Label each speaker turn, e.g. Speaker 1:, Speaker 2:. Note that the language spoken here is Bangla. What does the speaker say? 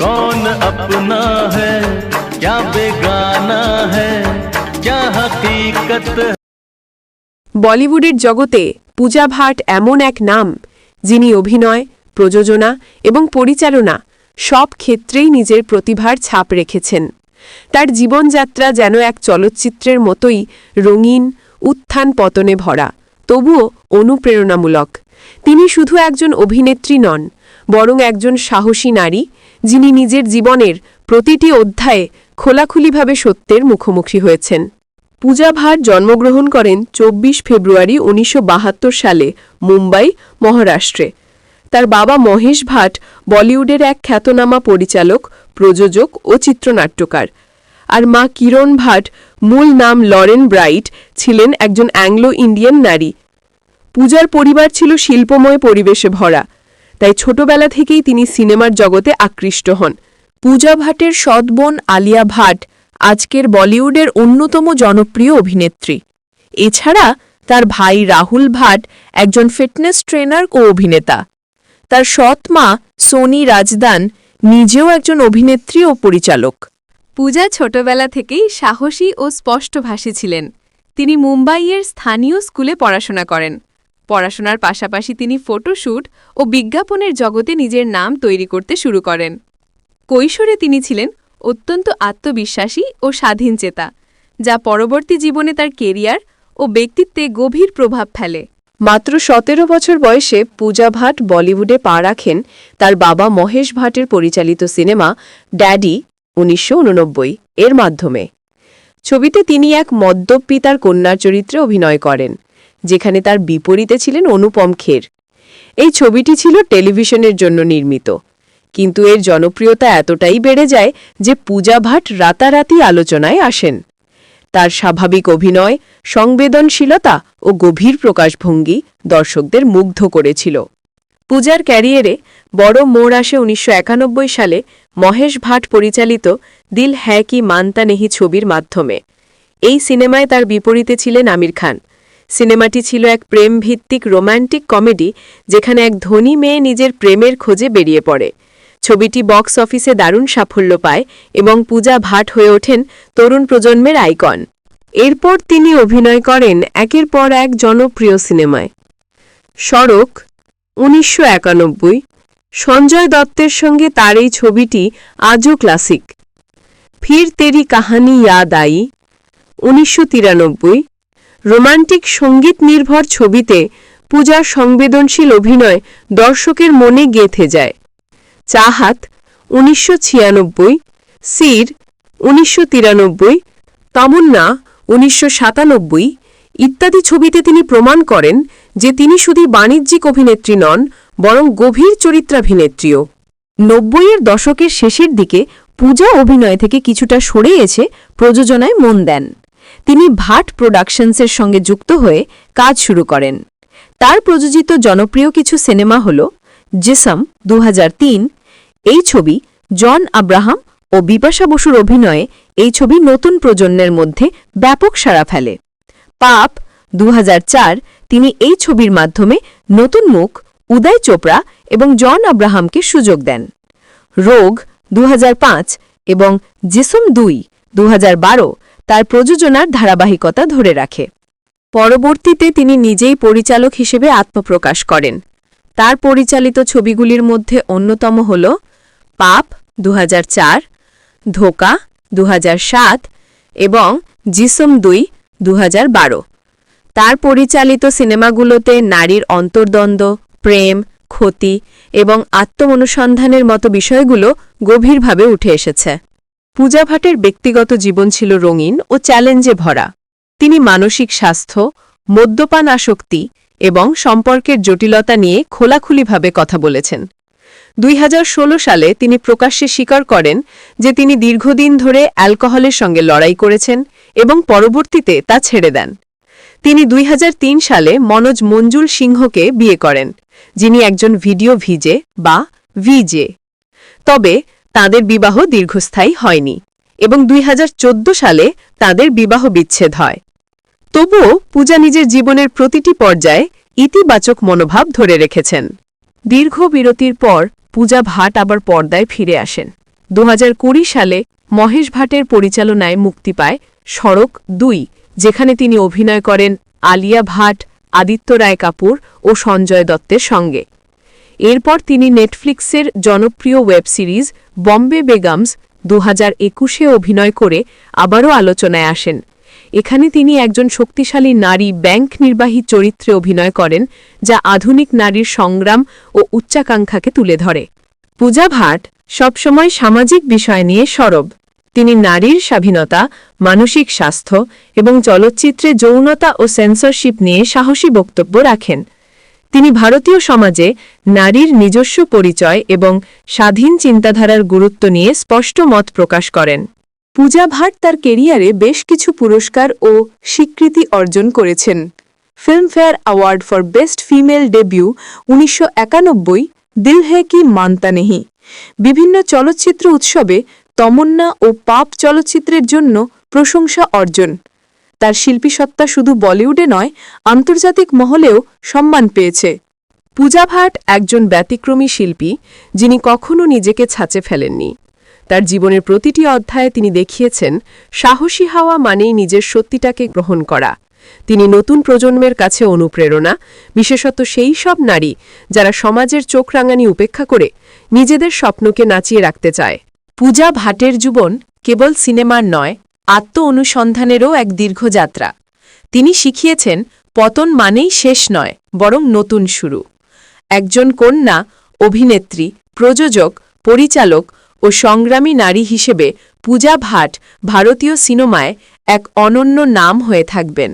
Speaker 1: कौन अपना है क्या बेगाना है क्या हकीकत
Speaker 2: বলিউডের জগতে পূজা ভাট এমন এক নাম যিনি অভিনয় প্রযোজনা এবং পরিচালনা সব ক্ষেত্রেই নিজের প্রতিভার ছাপ রেখেছেন তার জীবনযাত্রা যেন এক চলচ্চিত্রের মতোই রঙিন উত্থান পতনে ভরা তবুও অনুপ্রেরণামূলক তিনি শুধু একজন অভিনেত্রী নন বরং একজন সাহসী নারী, যিনি নিজের জীবনের প্রতিটি অধ্যায়ে খোলাখুলিভাবে সত্যের মুখোমুখি হয়েছেন। পূজা ভাট জন্মগ্রহণ করেন চব্বিশ ফেব্রুয়ারি উনিশশো বাহাত্তর সালে মুম্বাই, মহারাষ্ট্রে। তার বাবা মহেশ ভাট বলিউডের এক খ্যাতনামা পরিচালক, প্রযোজক ও চিত্রনাট্যকার। আর মা কিরণ ভাট মূল নাম লরেন ব্রাইট ছিলেন একজন অ্যাংলো ইন্ডিয়ান নারী। পূজার পরিবার ছিল শিল্পময় পরিবেশে ভরা। তাই ছোটবেলা থেকেই তিনি সিনেমার জগতে আকৃষ্ট হন। পূজা ভাটের সৎ বোন আলিয়া ভাট আজকের বলিউডের অন্যতম জনপ্রিয় অভিনেত্রী। এছাড়া তার ভাই রাহুল ভাট একজন ফিটনেস ট্রেনার ও অভিনেতা। তার সৎ মা সোনি রাজদান নিজেও একজন অভিনেত্রী ও পরিচালক।
Speaker 3: পূজা ছোটবেলা থেকেই সাহসী ও স্পষ্টভাষী ছিলেন। তিনি মুম্বাইয়ের স্থানীয় স্কুলে পড়াশোনা করেন। পড়াশোনার পাশাপাশি তিনি ফটোশ্যুট ও বিজ্ঞাপনের জগতে নিজের নাম তৈরি করতে শুরু করেন। কৈশোরে তিনি ছিলেন অত্যন্ত আত্মবিশ্বাসী ও স্বাধীনচেতা যা পরবর্তী জীবনে তার কেরিয়ার ও ব্যক্তিত্বে গভীর প্রভাব ফেলে।
Speaker 2: মাত্র সতেরো বছর বয়সে পূজা ভাট বলিউডে পা রাখেন তার বাবা মহেশ ভাটের পরিচালিত সিনেমা ড্যাডি উনিশশো উননব্বই এর মাধ্যমে। ছবিতে তিনি এক মদ্যপ পিতার কন্যার চরিত্রে অভিনয় করেন। যেখানে তার বিপরীতে ছিলেন অনুপম খের। এই ছবিটি ছিল টেলিভিশনের জন্য নির্মিত। কিন্তু এর জনপ্রিয়তা এতটাই বেড়ে যায় যে পূজা ভাট রাতারাতি আলোচনায় আসেন। তার স্বাভাবিক অভিনয়, সংবেদনশীলতা ও গভীর প্রকাশভঙ্গি দর্শকদের মুগ্ধ করেছিল। পূজার ক্যারিয়ারে বড় মোড় আসে উনিশশো একানব্বই সালে মহেশ ভাট পরিচালিত দিল হ্যাঁ কি মানতা নেহি ছবির মাধ্যমে। এই সিনেমায় তার বিপরীতে ছিলেন আমির খান। সিনেমাটি ছিল এক প্রেমভিত্তিক রোম্যান্টিক কমেডি যেখানে এক ধনী মেয়ে নিজের প্রেমের খোঁজে বেরিয়ে পড়ে। ছবিটি বক্স অফিসে দারুণ সাফল্য পায় এবং পূজা ভাট হয়ে ওঠেন তরুণ প্রজন্মের আইকন। এরপর তিনি অভিনয় করেন একের পর এক জনপ্রিয় সিনেমায়। সড়ক, উনিশশো একানব্বই। সঞ্জয় দত্তের সঙ্গে তার এই ছবিটি আজও ক্লাসিক। ফির তেরি কাহানি ইয়াদ আই উনিশশো তিরানব্বই। রোমান্টিক সংগীত নির্ভর ছবিতে পূজার সংবেদনশীল অভিনয় দর্শকের মনে গেঁথে যায়। চাহাত উনিশশো ছিয়ানব্বই, সির, উনিশশো তিরানব্বই, তামন্না, উনিশশো সাতানব্বই ইত্যাদি ছবিতে তিনি প্রমাণ করেন যে তিনি শুধু বাণিজ্যিক অভিনেত্রী নন, বরং গভীর চরিত্রাভিনেত্রীও। নব্বইয়ের দশকের শেষের দিকে পূজা অভিনয় থেকে কিছুটা সরে এসে প্রযোজনায় মন দেন। তিনি ভাট প্রোডাকশনসের সঙ্গে যুক্ত হয়ে কাজ শুরু করেন। তার প্রযোজিত জনপ্রিয় কিছু সিনেমা হল জিসম দু এই ছবি জন আব্রাহাম ও বিপাশা বসুর অভিনয়ে এই ছবি নতুন প্রজন্মের মধ্যে ব্যাপক সাড়া ফেলে। পাপ দু তিনি এই ছবির মাধ্যমে নতুন মুখ, উদয় চোপড়া এবং জন আব্রাহামকে সুযোগ দেন। রোগ দু হাজার পাঁচ এবং জিসম দুই দু তার প্রযোজনার ধারাবাহিকতা ধরে রাখে। পরবর্তীতে তিনি নিজেই পরিচালক হিসেবে আত্মপ্রকাশ করেন। তার পরিচালিত ছবিগুলির মধ্যে অন্যতম হল পাপ দু হাজার চার, ধোকা দু হাজার সাত এবং জিসম দুই দু তার পরিচালিত সিনেমাগুলোতে নারীর অন্তর্দ্বন্দ্ব, প্রেম, ক্ষতি এবং আত্মমনুসন্ধানের মতো বিষয়গুলো গভীরভাবে উঠে এসেছে। পূজা ভাটের ব্যক্তিগত জীবন ছিল রঙিন ও চ্যালেঞ্জে ভরা। তিনি মানসিক স্বাস্থ্য মদ্যপান আসক্তি এবং সম্পর্কের জটিলতা নিয়ে খোলাখুলিভাবে কথা বলেছেন। দুই হাজার ষোলো সালে তিনি প্রকাশ্যে স্বীকার করেন যে তিনি দীর্ঘদিন ধরে অ্যালকোহলের সঙ্গে লড়াই করেছেন এবং পরবর্তীতে তা ছেড়ে দেন। তিনি দুই হাজার তিন সালে মনোজ মঞ্জুল সিংহকে বিয়ে করেন, যিনি একজন ভিডিও ভিজে বা ভিজে। তবে তাদের বিবাহ দীর্ঘস্থায়ী হয়নি এবং দুই হাজার চোদ্দ সালে তাদের বিবাহ বিচ্ছেদ হয়। তবুও পূজা নিজের জীবনের প্রতিটি পর্যায়ে ইতিবাচক মনোভাব ধরে রেখেছেন। দীর্ঘ বিরতির পর পূজা ভাট আবার পর্দায় ফিরে আসেন। দু হাজার কুড়ি সালে মহেশ ভাটের পরিচালনায় মুক্তি পায় সড়ক দুই, যেখানে তিনি অভিনয় করেন আলিয়া ভাট, আদিত্য রায় কাপুর ও সঞ্জয় দত্তের সঙ্গে। এরপর তিনি নেটফ্লিক্সের জনপ্রিয় ওয়েব সিরিজ বম্বে বেগমস দু হাজার একুশে অভিনয় করে আবারও আলোচনায় আসেন। এখানে তিনি একজন শক্তিশালী নারী ব্যাংক নির্বাহী চরিত্রে অভিনয় করেন, যা আধুনিক নারীর সংগ্রাম ও উচ্চাকাঙ্ক্ষাকে তুলে ধরে। পূজা ভাট সবসময় সামাজিক বিষয় নিয়ে সরব। তিনি নারীর স্বাধীনতা, মানসিক স্বাস্থ্য এবং চলচ্চিত্রে যৌনতা ও সেন্সরশিপ নিয়ে সাহসী বক্তব্য রাখেন। তিনি ভারতীয় সমাজে নারীর নিজস্ব পরিচয় এবং স্বাধীন চিন্তাধারার গুরুত্ব নিয়ে স্পষ্ট মত প্রকাশ করেন। পূজা ভাট তার কেরিয়ারে বেশ কিছু পুরস্কার ও স্বীকৃতি অর্জন করেছেন। Filmfare award for best female debut উনিশশো একানব্বই দিল হে কি মানতা নেহি। বিভিন্ন চলচ্চিত্র উৎসবে তমন্না ও পাপ চলচ্চিত্রের জন্য প্রশংসা অর্জন। তার শিল্পীসত্তা শুধু বলিউডে নয়, আন্তর্জাতিক মহলেও সম্মান পেয়েছে। পূজা ভাট একজন ব্যতিক্রমী শিল্পী, যিনি কখনো নিজেকে ছাঁচে ফেলেননি। তার জীবনের প্রতিটি অধ্যায়ে তিনি দেখিয়েছেন, সাহসী হাওয়া মানেই নিজের সত্যিটাকে গ্রহণ করা। তিনি নতুন প্রজন্মের কাছে অনুপ্রেরণা, বিশেষত সেই সব নারী যারা সমাজের চোখ রাঙানি উপেক্ষা করে নিজেদের স্বপ্নকে নাচিয়ে রাখতে চায়। পূজা ভাটের জীবন কেবল সিনেমার নয় আত্ম অনুসন্ধানেরও এক দীর্ঘ যাত্রা। তিনি শিখিয়েছেন, পতন মানেই শেষ নয়, বরং নতুন শুরু। একজন কন্যা, অভিনেত্রী, প্রযোজক, পরিচালক ও সংগ্রামী নারী হিসেবে পূজা ভাট ভারতীয় সিনেমায় এক অনন্য নাম হয়ে থাকবেন।